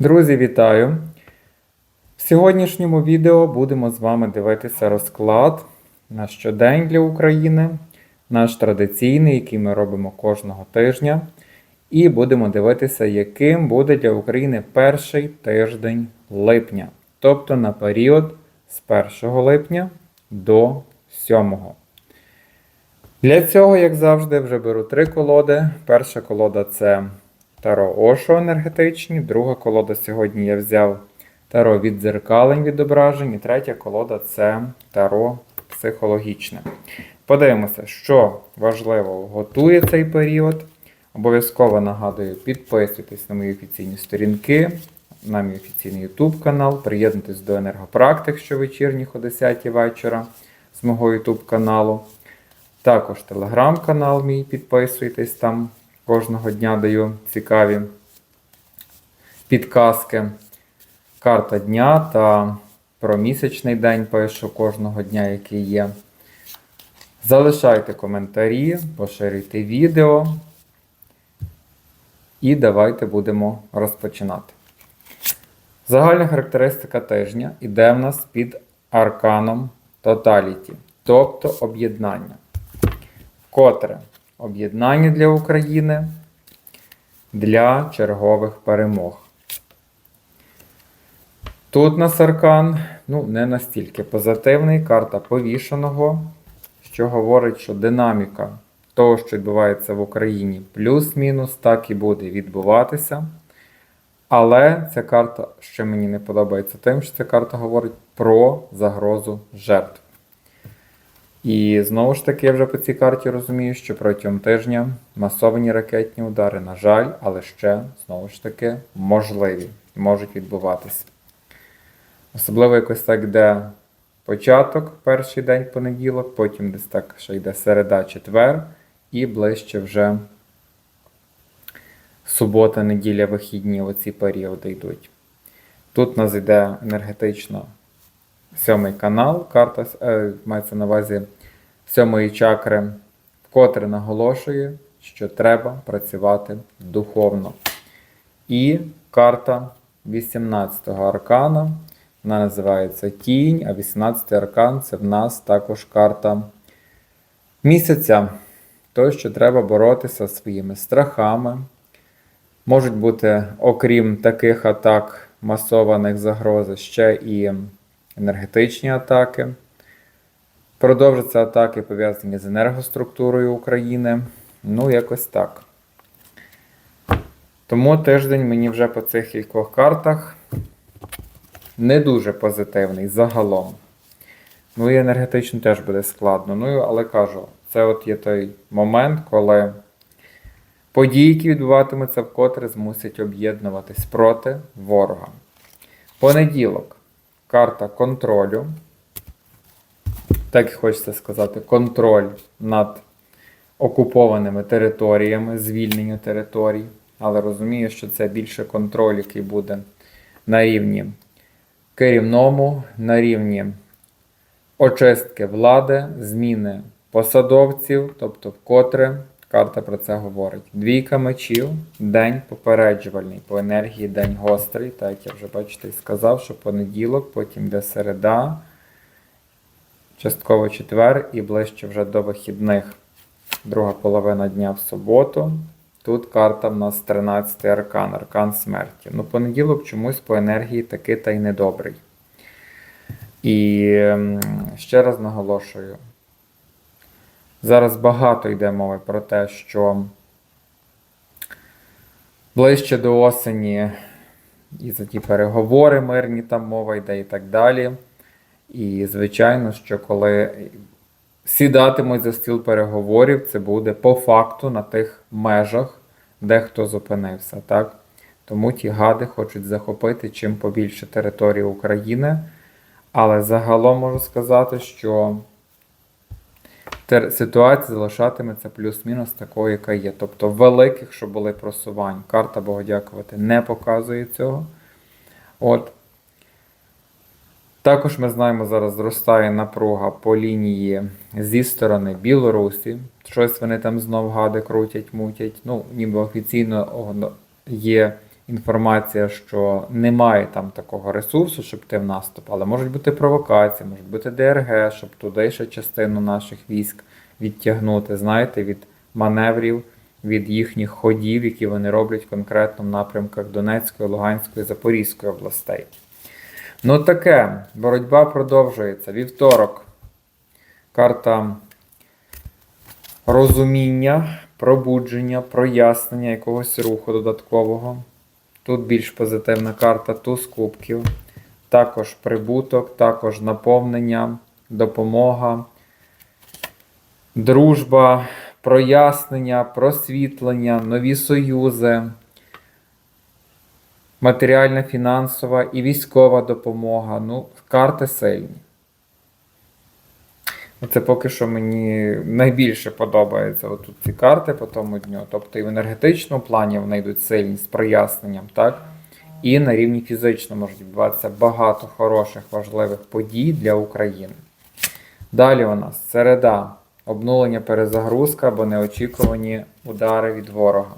Друзі, вітаю! В сьогоднішньому відео будемо з вами дивитися розклад на щодень для України, наш традиційний, який ми робимо кожного тижня. І будемо дивитися, яким буде для України перший тиждень липня, тобто на період з 1 липня до 7. Для цього, як завжди, вже беру три колоди. Перша колода це Таро Ошо енергетичні. Друга колода сьогодні я взяв Таро віддзеркалень відображень. І третя колода це Таро психологічне. Подивимося, що важливо готує цей період. Обов'язково нагадую, підписуйтесь на мої офіційні сторінки, на мій офіційний YouTube канал, приєднуйтесь до енергопрактик щовечірніх о 10 вечора з мого YouTube каналу. Також телеграм-канал мій, підписуйтесь там. Кожного дня даю цікаві підказки. Карта дня та про місячний день пишу кожного дня, який є. Залишайте коментарі, поширюйте відео. І давайте будемо розпочинати. Загальна характеристика тижня іде в нас під арканом Totality, тобто об'єднання. Котре об'єднання для України для чергових перемог. Тут нас аркан ну, не настільки позитивний, карта повішеного, що говорить, що динаміка того, що відбувається в Україні, плюс-мінус, так і буде відбуватися. Але ця карта ще мені не подобається тим, що ця карта говорить про загрозу жертв. І знову ж таки, я вже по цій карті розумію, що протягом тижня масовані ракетні удари, на жаль, але ще, знову ж таки, можливі, можуть відбуватися. Особливо якось так йде початок, перший день понеділок, потім десь так ще йде середа, четвер, і ближче вже субота, неділя, вихідні, оці періоди йдуть. Тут нас йде енергетично сьомий канал, карта е, мається на увазі сьомої чакри, вкотре наголошує, що треба працювати духовно. І карта 18-го аркана, вона називається Тінь, а 18-й аркан це в нас також карта місяця. То, що треба боротися зі своїми страхами. Можуть бути, окрім таких атак масованих загроз, ще і енергетичні атаки. Продовжаться атаки, пов'язані з енергоструктурою України. Ну, якось так. Тому тиждень мені вже по цих кількох картах не дуже позитивний загалом. Ну і енергетично теж буде складно. Ну, але кажу, це от є той момент, коли події, які відбуватимуться вкотре, змусять об'єднуватись проти ворога. Понеділок. Карта контролю. Так і хочеться сказати, контроль над окупованими територіями, звільнення територій. Але розумію, що це більше контроль, який буде на рівні керівному, на рівні очистки влади, зміни посадовців, тобто вкотре карта про це говорить. Двійка мечів, день попереджувальний, по енергії день гострий. Так, як я вже бачите сказав, що понеділок, потім йде середа, частково четвер і ближче вже до вихідних. Друга половина дня в суботу. Тут карта в нас 13 аркан, аркан смерті. Ну, понеділок чомусь по енергії таки та й недобрий. І ем, ще раз наголошую. Зараз багато йде мови про те, що ближче до осені і за ті переговори мирні там мова йде і так далі. І, звичайно, що коли сідатимуть за стіл переговорів, це буде по факту на тих межах, де хто зупинився. так? Тому ті гади хочуть захопити чим побільше території України. Але загалом можу сказати, що ситуація залишатиметься плюс-мінус такою, яка є. Тобто великих, що були просувань. Карта Богу дякувати не показує цього. От. Також ми знаємо, зараз зростає напруга по лінії зі сторони Білорусі. Щось вони там знов гади крутять, мутять. Ну, ніби офіційно є інформація, що немає там такого ресурсу, щоб йти в наступ, але можуть бути провокації, можуть бути ДРГ, щоб туди ще частину наших військ відтягнути, знаєте, від маневрів, від їхніх ходів, які вони роблять конкретно в напрямках Донецької, Луганської, Запорізької областей. Ну таке, боротьба продовжується. Вівторок. Карта розуміння, пробудження, прояснення якогось руху додаткового. Тут більш позитивна карта туз кубків. Також прибуток, також наповнення, допомога, дружба, прояснення, просвітлення, нові союзи, матеріальна, фінансова і військова допомога. Ну, карти сильні. Це поки що мені найбільше подобається отут ці карти по тому дню. Тобто і в енергетичному плані вони йдуть сильні з проясненням, так? І на рівні фізично можуть відбуватися багато хороших важливих подій для України. Далі у нас середа, обнулення перезагрузка або неочікувані удари від ворога.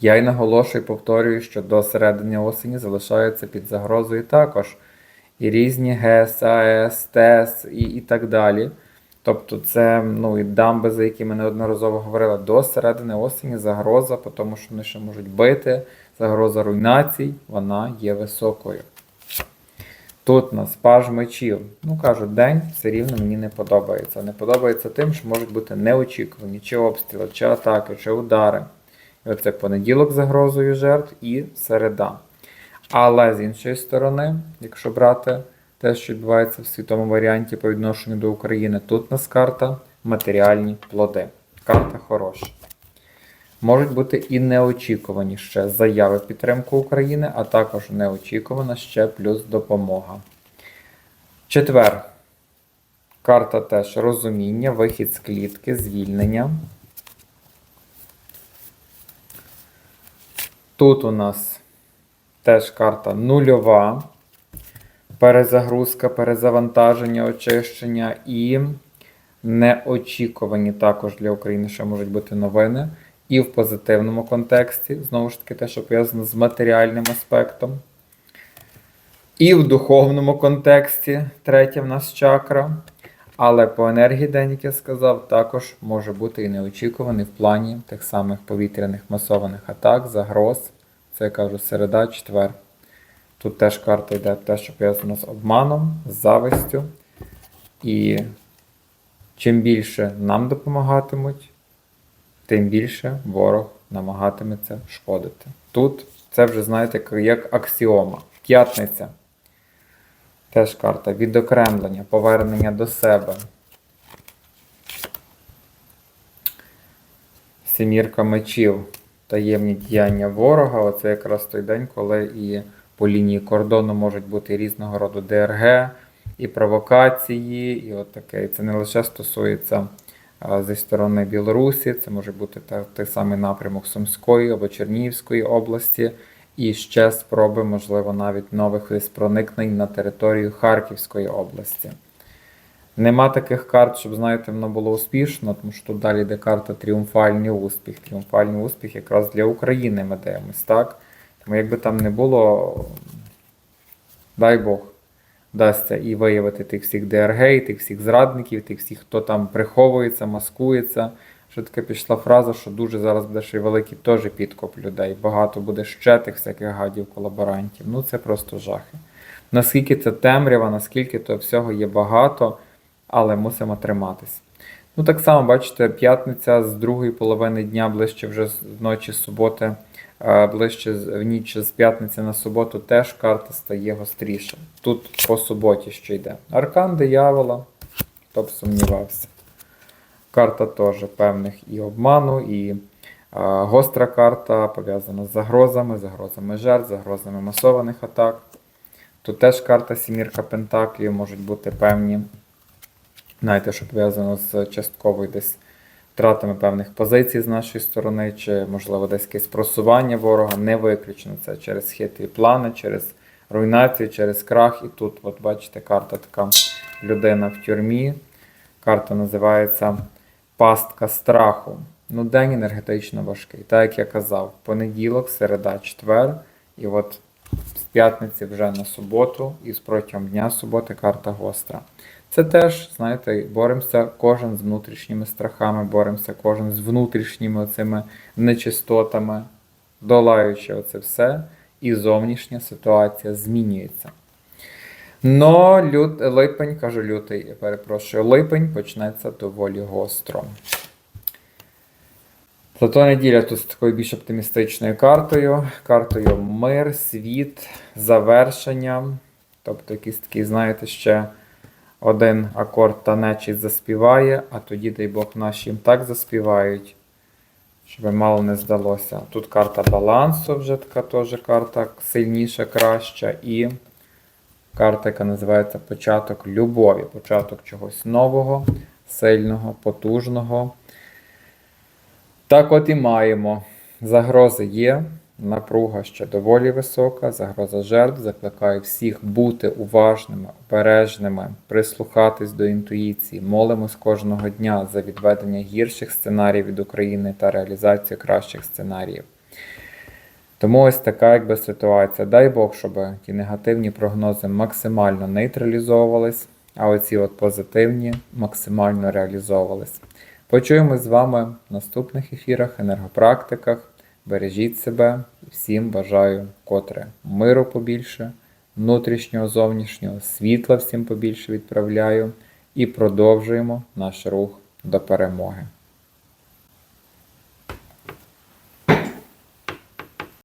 Я й наголошую і повторюю, що до середини осені залишаються під загрозою також і різні ГЕС, АЕС, ТЕС і, і так далі. Тобто це ну, і дамби, за які ми неодноразово говорили, до середини осені загроза, тому що вони ще можуть бити, загроза руйнацій, вона є високою. Тут нас паж мечів. Ну, кажу, день все рівно мені не подобається. Не подобається тим, що можуть бути неочікувані чи обстріли, чи атаки, чи удари. І оце понеділок загрозою жертв і середа. Але з іншої сторони, якщо брати те, що відбувається в світовому варіанті по відношенню до України, тут у нас карта матеріальні плоди. Карта хороша. Можуть бути і неочікувані ще заяви підтримки України, а також неочікувана ще плюс допомога. Четвер. Карта теж розуміння, вихід з клітки, звільнення. Тут у нас теж карта нульова. Перезагрузка, перезавантаження, очищення і неочікувані також для України ще можуть бути новини. І в позитивному контексті, знову ж таки, те, що пов'язано з матеріальним аспектом. І в духовному контексті, третя в нас чакра. Але по енергії, день, як я сказав, також може бути і неочікуваний в плані тих самих повітряних масованих атак, загроз. Це я кажу середа, четвер. Тут теж карта йде те, що пов'язано з обманом, з завистю. І чим більше нам допомагатимуть, тим більше ворог намагатиметься шкодити. Тут це вже, знаєте, як аксіома. П'ятниця. Теж карта відокремлення, повернення до себе. Семірка мечів, таємні діяння ворога. Оце якраз той день, коли і по лінії кордону можуть бути різного роду ДРГ, і провокації, і от таке. І це не лише стосується зі сторони Білорусі, це може бути та, той самий напрямок Сумської або Чернігівської області. І ще спроби, можливо, навіть нових проникнень на територію Харківської області. Нема таких карт, щоб, знаєте, воно було успішно, тому що тут далі йде карта Тріумфальний успіх. Тріумфальний успіх якраз для України ми дивимось, так? Тому якби там не було, дай Бог, вдасться і виявити тих всіх ДРГ, і тих всіх зрадників, тих всіх, хто там приховується, маскується. Що таке пішла фраза, що дуже зараз буде ще й великий теж підкоп людей. Багато буде ще тих всяких гадів, колаборантів. Ну це просто жахи. Наскільки це темрява, наскільки то всього є багато, але мусимо триматись. Ну, так само, бачите, п'ятниця з другої половини дня, ближче вже з ночі суботи, е, ближче в ніч з п'ятниці на суботу, теж карта стає гостріша. Тут по суботі що йде. Аркан диявола, хто б сумнівався. Карта теж певних і обману, і е, гостра карта пов'язана з загрозами, загрозами жертв, загрозами масованих атак. Тут теж карта Сімірка Пентаклів, можуть бути певні, знаєте, що пов'язано з частковою десь втратами певних позицій з нашої сторони, чи, можливо, десь якесь просування ворога, не виключено це через хитрі плани, через руйнацію, через крах. І тут, от бачите, карта така людина в тюрмі. Карта називається Пастка страху. Ну, день енергетично важкий. Так як я казав, понеділок, середа, четвер, і от з п'ятниці вже на суботу, і з протягом дня суботи карта гостра. Це теж, знаєте, боремося кожен з внутрішніми страхами, боремося кожен з внутрішніми оцими нечистотами, долаючи оце все, і зовнішня ситуація змінюється. Но лют, липень, кажу лютий, я перепрошую, липень почнеться доволі гостро. Зато неділя тут з такою більш оптимістичною картою. Картою мир, світ, завершення. Тобто якийсь такий, знаєте, ще один акорд танечий заспіває, а тоді, дай Бог, наші їм так заспівають, щоб мало не здалося. Тут карта балансу, вже така теж карта сильніша, краща. І карта, яка називається початок любові, початок чогось нового, сильного, потужного. Так от і маємо. Загрози є, напруга ще доволі висока, загроза жертв. Закликаю всіх бути уважними, обережними, прислухатись до інтуїції. Молимось кожного дня за відведення гірших сценаріїв від України та реалізацію кращих сценаріїв. Тому ось така якби ситуація. Дай Бог, щоб ті негативні прогнози максимально нейтралізовувались, а оці от позитивні максимально реалізовувались. Почуємось з вами в наступних ефірах, енергопрактиках. Бережіть себе всім бажаю котре миру побільше, внутрішнього, зовнішнього, світла всім побільше відправляю і продовжуємо наш рух до перемоги.